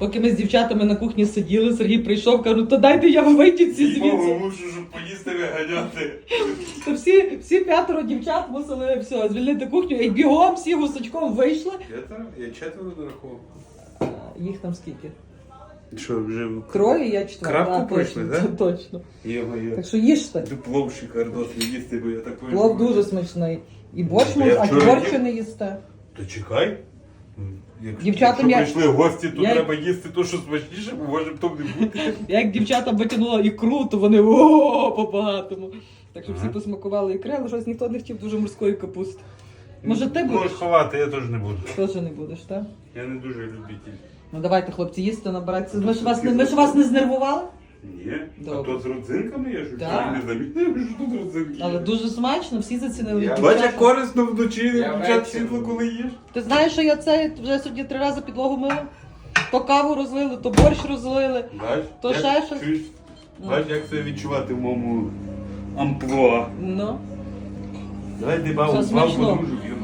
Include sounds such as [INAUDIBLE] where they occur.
Поки ми з дівчатами на кухні сиділи, Сергій прийшов, кажу, то дайте я вийти ці звідси. мушу, щоб поїсти виганяти. [LAUGHS] То всі, всі п'ятеро дівчат мусили все, звільнити кухню і бігом всі гусачком вийшли. П'ятеро? Я четверо дорахував. Їх там скільки? Що, вже Троє, я четверта. Крапку Да, пройшли, точно, да? Точно. його є. Так що їжте. Плов шикардосний їсти, бо я такий. Плов дуже смачний. І борщ Я а вчора їв. не їсте. То чекай. Як, Дівчатам якщо я- прийшли гості, то я- треба їсти то, що смачніше, бо може потім не бути. [LAUGHS] Як дівчата витягнула ікру, то вони о по багатому. Так що всі Ага. посмакували ікри, але щось ніхто не хотів дуже морської капусти. Може, ти будеш? Можеш ховати, я теж не буду. Теж не будеш, так? Я не дуже любитель. Ну давайте, хлопці, їсти набирайтеся. Ми ж вас не ми ж вас не знервували, Ні. Добре. А то з родзинками я ж Так. не замітив, що тут родзинки. але дуже смачно, всі зацінили. Я- Дівчата. Бач, як корисно вночі не Я включати світло, коли їш. Ти знаєш, що я це вже сьогодні три рази підлогу мила? То каву розлили, то борщ розлили. Бач, То як- ще щось? чуєш? Бач, як це відчувати в моєму амплуа. Ну. Давай ти бабу, Все бабу смачно. дружу, йому